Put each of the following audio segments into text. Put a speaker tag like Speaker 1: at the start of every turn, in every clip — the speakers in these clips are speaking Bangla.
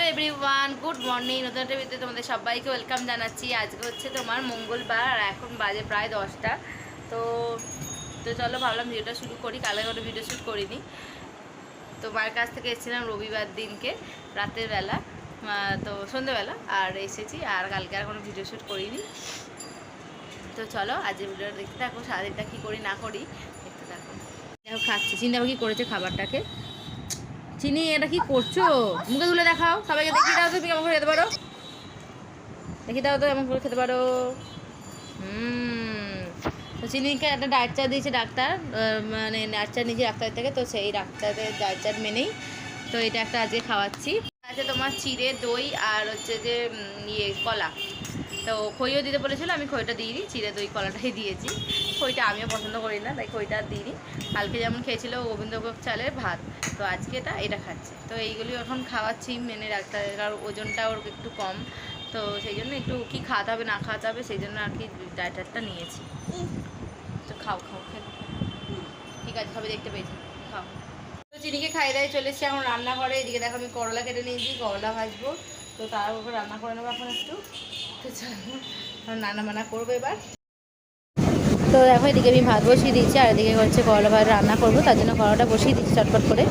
Speaker 1: হ্যালো এভরিওয়ান গুড মর্নিং নতুন একটা ভিডিওতে তোমাদের সবাইকে ওয়েলকাম জানাচ্ছি। আজকে হচ্ছে তোমার মঙ্গলবার আর এখন বাজে প্রায় দশটা। তো তো চলো ভাবলাম ভিডিওটা শুরু করি। কালকে কোনো ভিডিও শ্যুট করিনি। তো মায়ের কাছ থেকে এসেছিলাম রবিবার দিনকে, রাতের বেলা। তো সন্ধ্যেবেলা আর এসেছি আর কালকে আর কোনো ভিডিও শ্যুট করিনি। তো চলো আজকের ভিডিওটা দেখতে থাকো, সারাদিনটা কী করি না করি, দেখতে থাকো। দেখো খাচ্ছি। চিন্তা কি করেছে খাবারটাকে? চিনি, এটা কি করছ? মুখে তুলে দেখাও। সবাইকে দেখিয়ে দাও তুমি কেমন করে খেতে পারো। দেখিয়ে দাও তো এমন করে খেতে পারো। হুম। তো চিনিকে একটা চার্ট দিয়েছে ডাক্তার মানে ডায়েট চার্ট নিয়েছে ডাক্তার থেকে, তো সেই ডাক্তারের চার্ট মেনেই তো এটা একটা আজকে খাওয়াচ্ছি। আছে তোমার চিড়ে দই আর হচ্ছে যে ইয়ে কলা। তো খইও দিতে বলেছিল, আমি খইটা দিইনি, চিড়ে দই কলাটাই দিয়েছি। খইটা আমিও পছন্দ করি না, তাই খইটা আর দিইনি। কালকে যেমন খেয়েছিল গোবিন্দভোগ চালের ভাত। তো আজকে এটা এটা খাচ্ছে। তো এইগুলি এখন খাওয়াচ্ছি মেনে ডাক্তারের কারণ ওজনটা ওর একটু কম। তো সেই জন্য একটু কি খাওয়াতে হবে, না খাওয়াতে হবে, সেই জন্য আর কি ডায়েটারটা নিয়েছি। তো খাও খাও, খেয়ে ঠিক আছে, সবাই দেখতে পেয়েছি। খাও। তো চিনিকে খাই দাই চলে এসেছি এখন রান্না করে এদিকে দেখো আমি করলা কেটে নিয়েছি, করলা ভাজবো। তো তার উপর রান্না করে নেব এখন একটু। তো চলো রান্না বান্না করব এবার। তো দেখো, এদিকে আমি ভাত বসিয়ে দিচ্ছি আর এদিকে হচ্ছে করলা ভাত রান্না করব, তার জন্য করলাটা বসিয়ে দিচ্ছি চটপট করে।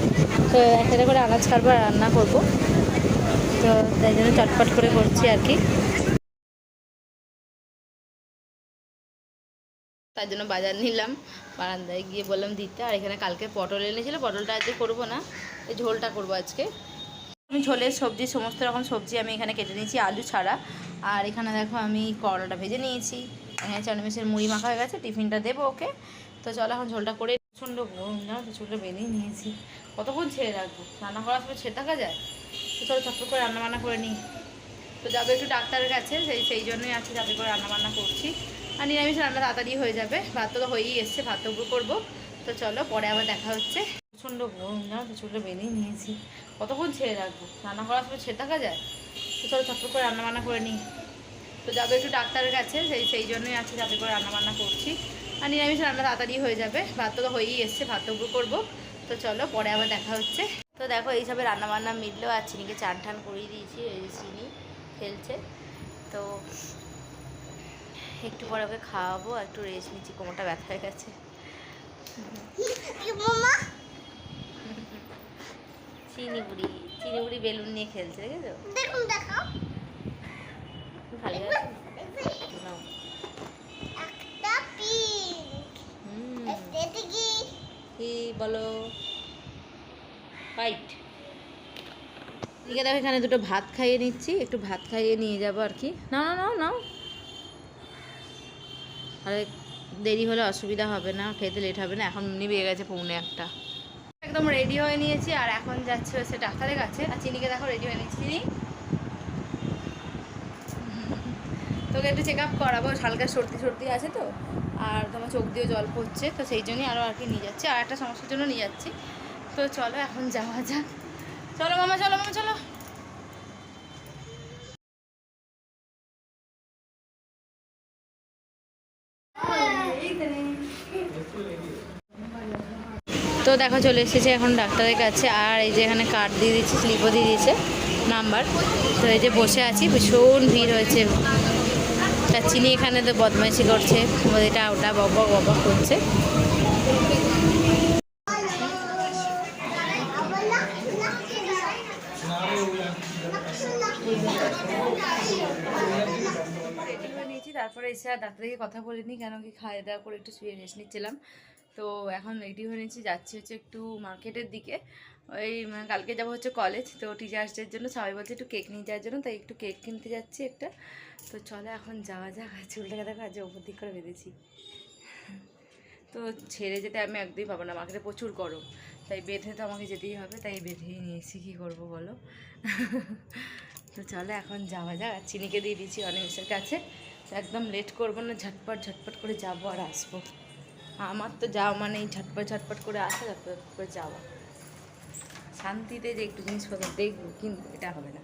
Speaker 1: তো একটা করে আনাজ কাটবো রান্না করব। তো তাই জন্য চটপট করে করছি আর কি। তার জন্য বাজার নিলাম, বারান্দায় গিয়ে বললাম দিতে, আর এখানে কালকে পটল এনেছিল, পটলটা আজকে করব না, এই ঝোলটা করব আজকে। আমি ঝোলের সবজি, সমস্ত রকম সবজি আমি এখানে কেটে নিয়েছি, আলু ছাড়া। আর এখানে দেখো, আমি করলাটা ভেজে নিয়েছি। চানমিশের মুড়ি মাখা হয়ে গেছে, টিফিনটা দেবো ওকে। তো চলো এখন ঝোলটা করে প্রচণ্ড গরম না তো, চুলটা বেরিয়ে নিয়েছি। কতক্ষণ ছেড়ে রাখব? রান্না করার সময় ছেড়ে থাকা যায়? তো চলো চটপট করে রান্না বান্না করে নিই। তো যাব একটু ডাক্তারের কাছে, সেই সেই জন্যই আজকে যাতে করে রান্না বান্না করছি। আর নিরামিষ রান্না তাড়াতাড়ি হয়ে যাবে, ভাত তো হয়েই এসছে, ভাত তো করব। তো চলো পরে আবার দেখা হচ্ছে। প্রচণ্ড গরম না তো, চুলটা বেরিয়ে নিয়েছি। কতক্ষণ ছেড়ে রাখব? রান্না করার সময় ছেড়ে থাকা যায়? তো চলো চটপট করে রান্না বান্না করে নিই। তো যাব একটু ডাক্তারের কাছে সেই সেই জন্যই আজকে যাতে করে রান্না বান্না করছি। আর নিরামিষ রান্না তাড়াতাড়ি হয়ে যাবে ভাত তো হয়েই এসছে ভাত তো করব। তো চলো পরে আবার দেখা হচ্ছে। তো দেখো এইসবে রান্না বান্না মিললো আর চিনিকে চান টান করিয়ে দিয়েছি এই চিনি খেলছে তো একটু পরে ওকে খাওয়াবো একটু রেস্ট নিচ্ছি কোমরটা ব্যথা হয়ে গেছে। চিনি বুড়ি চিনি বুড়ি বেলুন নিয়ে খেলছে দেখেছ?
Speaker 2: দেখুন দেখাও। কি?
Speaker 1: কি বলো? হোয়াইট এদিকে দেখো এখানে দুটো ভাত খাইয়ে নিচ্ছি। একটু ভাত খাইয়ে নিয়ে যাব আর কি। না না নাও নাও। আরে দেরি হলে অসুবিধা হবে না খেতে লেট হবে না। এখন এমনি বেয়ে গেছে পৌনে একটা। একদম রেডি হয়ে নিয়েছি আর এখন যাচ্ছে হচ্ছে ডাক্তারের কাছে। আর চিনিকে দেখো রেডি হয়ে নিয়েছি চিনি? তোকে একটু চেক আপ করাবো, হালকা সর্দি সর্দি আছে তো, আর তোমার চোখ দিয়ে জল পড়ছে, তো সেই জন্যই আরও আর কি নিয়ে যাচ্ছি। আর একটা সমস্যার জন্য নিয়ে যাচ্ছি। তো চলো, এখন যাওয়া যাক। চলো মামা চলো মামা, চলো। তো দেখো, চলে এসেছে এখন ডাক্তারের কাছে, আর এই যে এখানে কার্ড দিয়ে দিচ্ছে স্লিপও দিয়ে দিয়েছে নাম্বার তো এই যে বসে আছি, ভীষণ ভিড় হয়েছে। তা চিনি এখানে তো বদমাইশি করছে। এটা ওটা ববা ববা করছে। তারপরে এসে আর ডাক্তারকে কথা বলিনি, কেন কি খাওয়া দাওয়া করে একটু শুয়ে রেস্ট নিচ্ছিলাম। তো এখন রেডি হয়ে নিয়েছি, যাচ্ছি হচ্ছে একটু মার্কেটের দিকে। ওই মানে কালকে যাব হচ্ছে কলেজ তো টিচার্সদের জন্য, সবাই বলছে একটু কেক নিয়ে যাওয়ার জন্য, তাই একটু কেক কিনতে যাচ্ছি একটা। তো চলো এখন যাওয়া যাক, আর চুলটাকে দেখো আজ ওপর দিক করে বেঁধেছি। তো ছেড়ে যেতে আমি একদমই পাবো না মার্কেটে প্রচুর গরম, তাই বেঁধে তো আমাকে যেতেই হবে, তাই বেঁধেই নিয়েছি কী করব বলো? তো চলো এখন যাওয়া যাক, আর চিনিকে দিয়ে দিয়েছি অনিমেষের কাছে। একদম লেট করব না, ঝটপট ঝটপট করে যাব আর আসব। আমার তো যাওয়া মানে ঝটপট ঝটপট করে আসা ঝটপট করে যাওয়া। শান্তিতে যে একটু জিনিসপত্র দেখব কিন্তু এটা হবে না।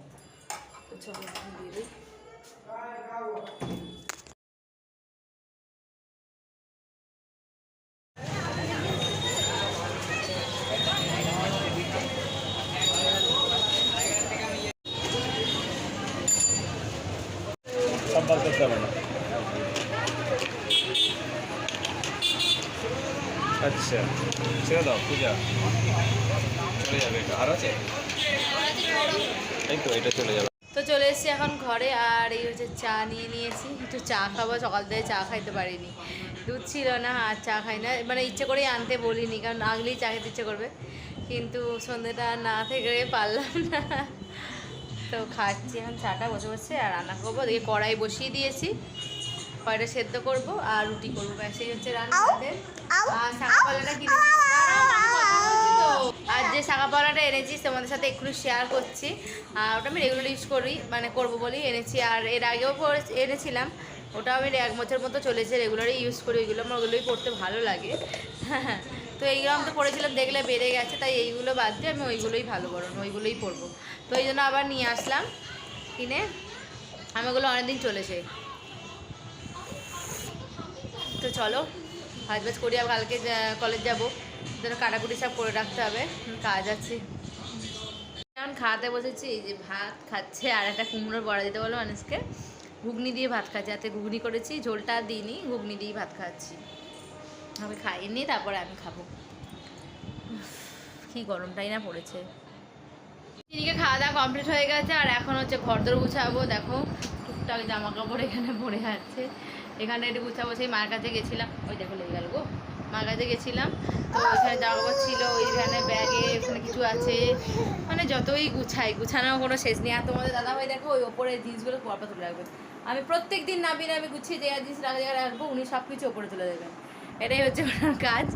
Speaker 3: আচ্ছা ছেড়ে দাও, পূজা। চলে যাবে আর আছে? এই তো, এটা চলে যাবে।
Speaker 1: তো চলে এসেছি এখন ঘরে, আর এই হচ্ছে চা নিয়ে নিয়েছি। একটু চা খাব, সকাল থেকে চা খাইতে পারিনি। দুধ ছিল না, আর চা খাই না। মানে ইচ্ছে করেই আনতে বলিনি, কারণ আগলেই চা খেতে ইচ্ছে করবে। কিন্তু সন্ধ্যেটা না থেকে পারলাম না। তো খাচ্ছি এখন, চাটা বসে বসে, আর রান্না করব। দেখি কড়াই বসিয়ে দিয়েছি। কড়াইটা সেদ্ধ করব আর রুটি করব ব্যাস এই হচ্ছে রান্না আমাদের।
Speaker 2: আউ,
Speaker 1: আর কিনে আর যে শাকাপালাটা এনেছি তোমাদের সাথে একটু শেয়ার করছি আর ওটা আমি রেগুলার ইউজ করি মানে করব বলেই এনেছি আর এর আগেও এনেছিলাম ওটা আমি এক বছর মতো চলেছে রেগুলারই ইউজ করি ওইগুলো আমার ওগুলোই পড়তে ভালো লাগে তো এইগুলো আমি তো পড়েছিলাম দেখলে বেড়ে গেছে তাই এইগুলো বাদ দিয়ে আমি ওইগুলোই ভালো করো ওইগুলোই পরবো তো এই জন্য আবার নিয়ে আসলাম কিনে আমি ওগুলো অনেকদিন চলেছে তো চলো ভাজ ভাজ করি আর কালকে কলেজ যাব। জন্য কাটাকুটি সব করে রাখতে হবে। কাজ আছে। এখন খাওয়াতে বসেছি যে ভাত খাচ্ছে, আর একটা কুমড়োর বড়া দিতে বলো মানুষকে ঘুগনি দিয়ে ভাত খাচ্ছে হাতে ঘুগনি করেছি, ঝোলটা দিইনি, ঘুগনি দিয়েই ভাত খাচ্ছি। আমি খাইনি, তারপরে আমি খাব। কি গরমটাই না পড়েছে। এদিকে খাওয়া দাওয়া কমপ্লিট হয়ে গেছে, আর এখন হচ্ছে ঘর দর গুছাবো, দেখো, টুকটাক জামা কাপড় এখানে পড়ে আছে। এখানে একটু গুছাবো সেই মার কাছে গেছিলাম। ওই দেখো লেগে গেল গো। মার কাছে গেছিলাম। তো ওইখানে জামা কাপড় ছিল, ওইখানে ব্যাগে ওখানে কিছু আছে। মানে যতই গুছাই, গুছানোর কোনো শেষ নেই। আর তোমাদের দাদা ভাই দেখো, ওই ওপরে জিনিসগুলো পরপর তুলে রাখবে। আমি প্রত্যেক দিন নাবি নাবি গুছিয়ে যে জিনিস রাখা জায়গায় রাখব, উনি সব কিছু ওপরে তুলে দেবেন। এটাই হচ্ছে ওনার কাজ।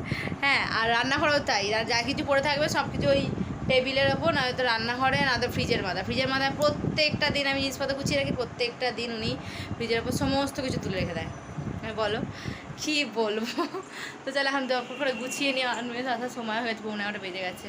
Speaker 1: হ্যাঁ আর রান্নাঘরও তাই। আর যা কিছু পড়ে থাকবে সব কিছু ওই টেবিলের ওপর, না হয়তো রান্নাঘরে, না তো ফ্রিজের মাথা ফ্রিজের মাথায় প্রত্যেকটা দিন আমি জিনিসপত্র গুছিয়ে রাখি, প্রত্যেকটা দিন উনি ফ্রিজের ওপর সমস্ত কিছু তুলে রেখে দেয়। হ্যাঁ বলো। কি বলব? তো চলো এখন দপ করে গুছিয়ে নিয়ে আসার সময় হয়েছে পৌনে ওটা বেজে গেছে।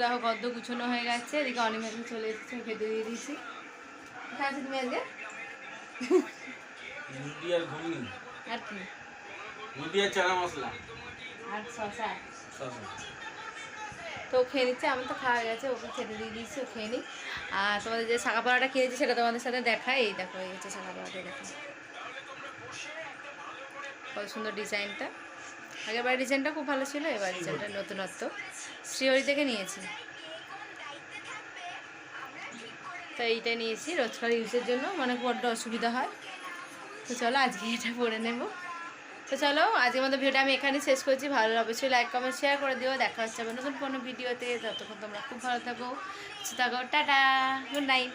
Speaker 1: দেখো গদ্য গুছানো হয়ে গেছে এদিকে অনেক অনিমেষে চলে এসেছে খেতে দিয়ে দিয়েছি। কোথায় আছো তুমি আজকে?
Speaker 3: আর
Speaker 1: কি?
Speaker 3: রুটি মশলা।
Speaker 1: আর শশা তো খেয়ে নিচ্ছে আমি তো খাওয়া গেছে ওকে খেতে দিয়ে দিয়েছি ও খেয়ে নিই আর তোমাদের যে শাঁখা পাড়াটা খেয়েছি সেটা তোমাদের সাথে দেখাই এই দেখো এই হচ্ছে শাঁখা পাড়াটা দেখো। কত সুন্দর ডিজাইনটা। আগেরবার ডিজাইনটা খুব ভালো ছিল, এবার ডিজাইনটা নতুনত্ব। শ্রীহরি থেকে নিয়েছি। তো এইটা নিয়েছি, রোজকার ইউজের জন্য। মানে বড্ড অসুবিধা হয়। তো চলো আজকে এটা পরে নেব। তো চলো, আজকের মতো ভিডিওটা আমি এখানে শেষ করছি। ভালো অবশ্যই লাইক কমেন্ট শেয়ার করে দিও। দেখা হচ্ছে নতুন কোনো ভিডিওতে ততক্ষণ তোমরা খুব ভালো থাকো থাকো। Tata good night